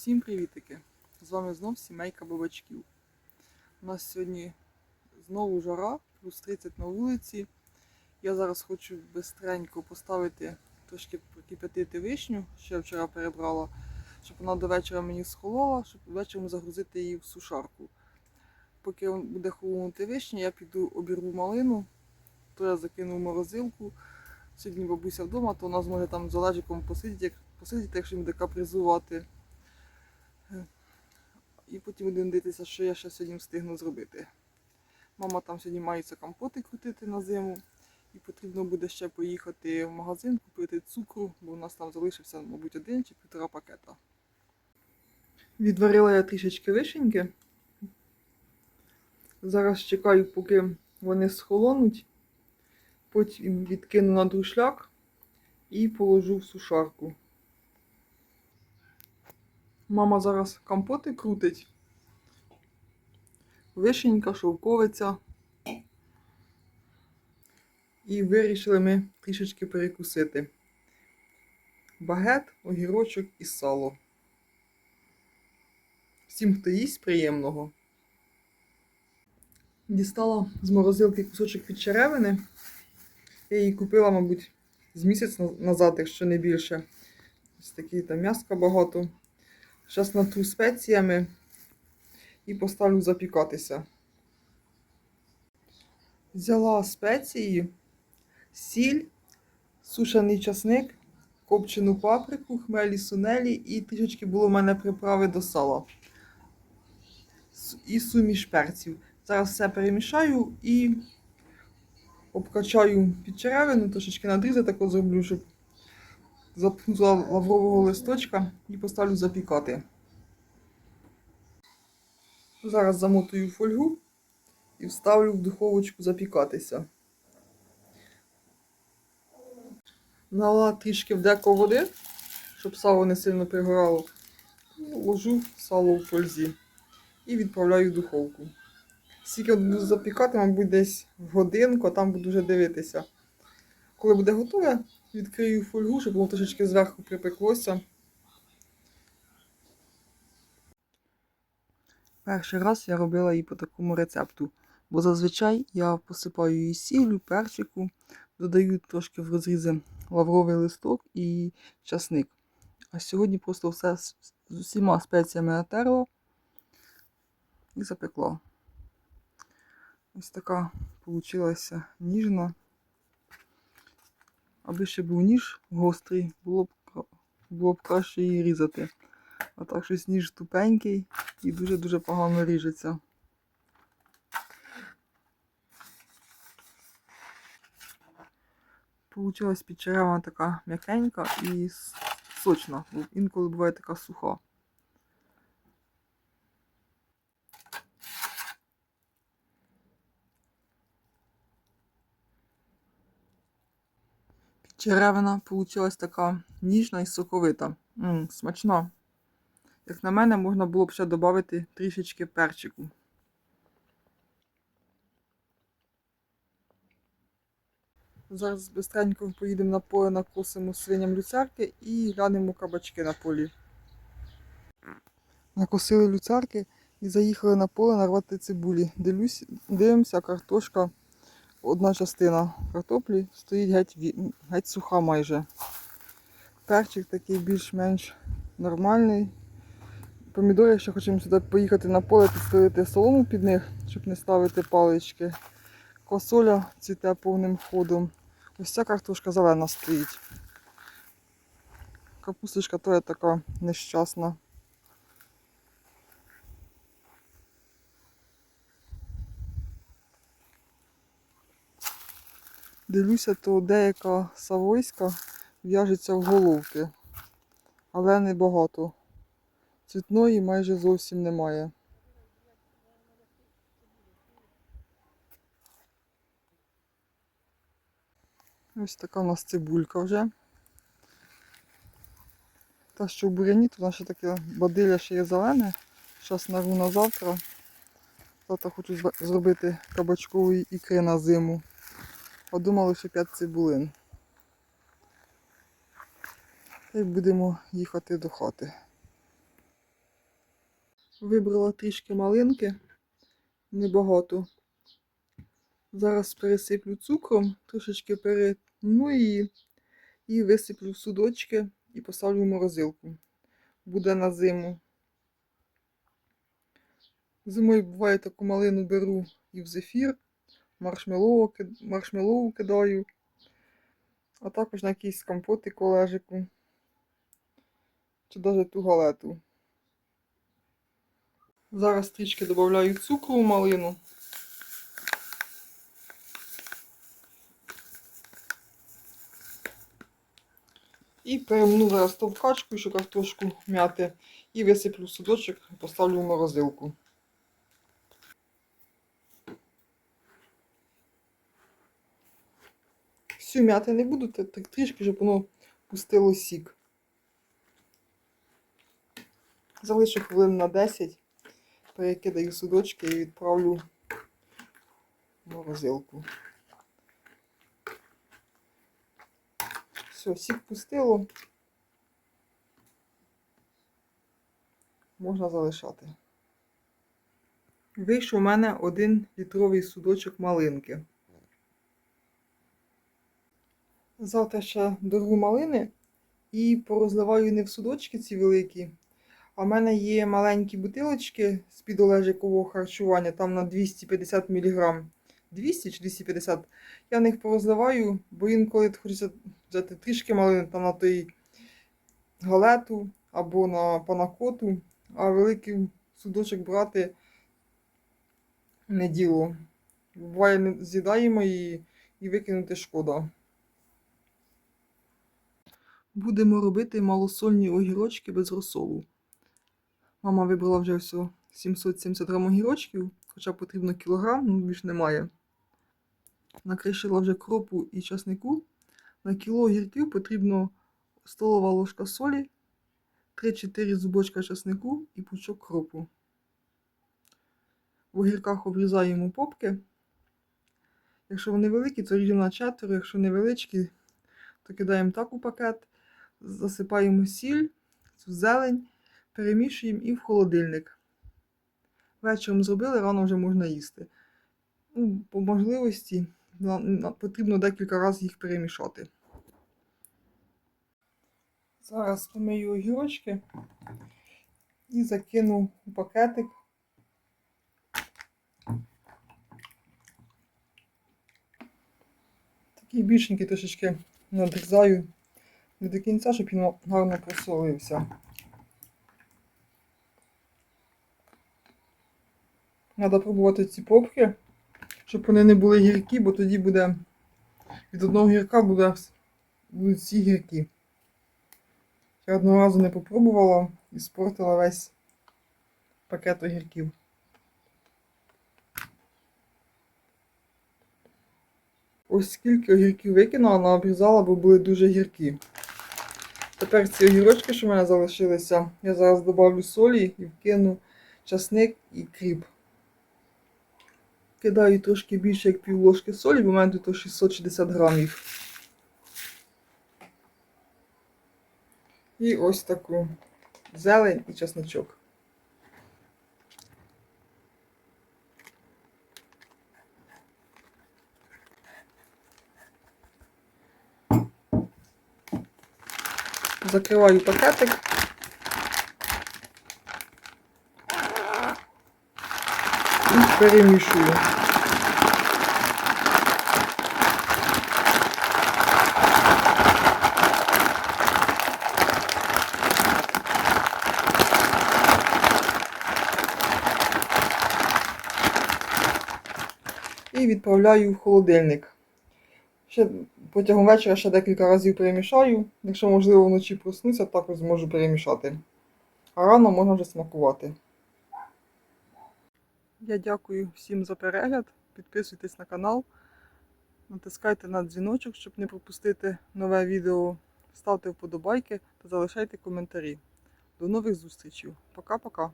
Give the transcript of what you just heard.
Всім привітики! З вами знов сімейка бабачків. У нас сьогодні знову жара, плюс 30 на вулиці. Я зараз хочу бистренько поставити, трошки прокип'ятити вишню, що я вчора перебрала, щоб вона до вечора мені схолола, щоб вечором загрузити її в сушарку. Поки буде холонути вишня, я піду обірву малину, то я закину в морозилку. Сьогодні бабуся вдома, то вона зможе там з Олежиком посидіти, посидіти, якщо він буде капризувати. І потім будемо дивитися, що я ще сьогодні встигну зробити. Мама там сьогодні мається компоти крутити на зиму. І потрібно буде ще поїхати в магазин, купити цукру, бо у нас там залишився, мабуть, один чи півтора пакета. Відварила я трішечки вишеньки. Зараз чекаю, поки вони схолонуть. Потім відкину на друшляк і положу в сушарку. Мама зараз компоти крутить. Вишенька, шовковиця. І вирішили ми трішечки перекусити. Багет, огірочок і сало. Всім, хто їсть, приємного. Дістала з морозилки кусочок від черевини. Я її купила, мабуть, з місяць назад, якщо не більше. Ось такі там м'яска багато. Зараз натру спеціями і поставлю запікатися. Взяла спеції, сіль, сушений часник, копчену паприку, хмелі сунелі і трішечки було в мене приправи до сала. І суміш перців. Зараз все перемішаю і обкачаю під черевину, трошечки надрізати тако зроблю, щоб запхнула лаврового листочка і поставлю запікати. Зараз замотую фольгу і вставлю в духовочку запікатися. Налила трішки в деко води, щоб сало не сильно пригорало. І Ложу сало в фользі і відправляю в духовку. Скільки буду запікати, мабуть, десь годинку, а там буду вже дивитися. Коли буде готове, відкрию фольгу, щоб воно трошечки зверху припеклося. Перший раз я робила її по такому рецепту, бо зазвичай я посипаю її сіллю, перчику, додаю трошки в розрізи лавровий листок і часник. А сьогодні просто все з усіма спеціями натерла і запекла. Ось така получилася ніжна. Аби ще був ніж гострий, було б, було б краще її різати. А так щось ніж тупенький і дуже-дуже погано ріжеться. Получилась підчеревина така м'якенька і сочна. Інколи буває така суха. Черевина получилась така ніжна і соковита. М, смачна. Як на мене, можна було б ще додати трішечки перчику. Зараз бистренько поїдемо на поле, накосимо свиням люцерки і глянемо кабачки на полі. Накосили люцерки і заїхали на поле нарвати цибулі. Дивимося, картошка, одна частина картоплі стоїть геть, геть суха майже. Перчик такий більш-менш нормальний. Помідори ще хочемо сюди поїхати на поле, підстелити солому під них, щоб не ставити палички. Косоля цвіте повним ходом. Ось ця картошка зелена стоїть. Капусточка теж така нещасна. Дивлюся, то деяка савойська в'яжеться в головки, але не багато. Цвітної майже зовсім немає. Ось така у нас цибулька вже. Та, що в буряні, то вона ще таке бадилля ще є зелене. Зараз нарву на завтра. Завтра хочу зробити кабачкової ікри на зиму. Подумали, що 5 цибулин. Й будемо їхати до хати. Вибрала трішки малинки, небагато. Зараз пересиплю цукром, трошечки перетну її і висиплю в судочки і поставлю в морозилку. Буде на зиму. Зимою буває таку малину беру і в зефір, маршмеллоу, маршмеллоу кидаю, а також на якийсь компотик олежику. Чи навіть ту галету. Зараз трішки додаю цукру в малину. І перемну зараз товкачку, щоб картошку м'яти, і висиплю судочок і поставлю в морозилку. Всю м'яти не буду, так трішки, щоб воно пустило сік. Залишу хвилин на 10, перекидаю судочки і відправлю в морозилку. Все, сік пустило. Можна залишати. Вийшов у мене один літровий судочок малинки. Завтра ще дорву малини і порозливаю не в судочки ці великі, а в мене є маленькі бутилочки з-під олежикового харчування, там на 250 мг. 200 чи 250. Я в них порозливаю, бо інколи хочеться взяти трішки малини там на той галету або на панакоту, а великий судочок брати не діло. Буває, з'їдаємо її і викинути шкода. Будемо робити малосольні огірочки без розсолу. Мама вибрала вже все 770 грам огірочків, хоча потрібно кілограм, ну більш немає. Накришила вже кропу і часнику. На кіло огірків потрібно столова ложка солі, 3-4 зубочка часнику і пучок кропу. В огірках обрізаємо попки. Якщо вони великі, то ріжемо на четверо, якщо невеличкі, то кидаємо так у пакет, засипаємо сіль, цю зелень, перемішуємо і в холодильник. Вечором зробили, рано вже можна їсти. Ну, по можливості потрібно декілька разів їх перемішати. Зараз помию огірочки і закину у пакетик. Такий більшенький трошечки надрізаю не до кінця, щоб він гарно просолився. Треба пробувати ці попки, щоб вони не були гіркі, бо тоді буде від одного гірка буде, будуть всі гіркі. Я одного разу не попробувала і спортила весь пакет огірків. Ось скільки огірків викинула, вона обрізала, бо були дуже гіркі. Тепер ці огірочки, що в мене залишилися, я зараз додавлю солі і вкину часник і кріп. Кидаю трошки більше, як пів ложки солі, бо в мене тут 660 грамів. І ось таку зелень і чесночок. Закриваю пакетик. І перемішую. І відправляю в холодильник. Ще протягом вечора ще декілька разів перемішаю. Якщо можливо вночі проснуся, також зможу перемішати. А рано можна вже смакувати. Я дякую всім за перегляд. Підписуйтесь на канал, натискайте на дзвіночок, щоб не пропустити нове відео. Ставте вподобайки та залишайте коментарі. До нових зустрічей. Пока-пока.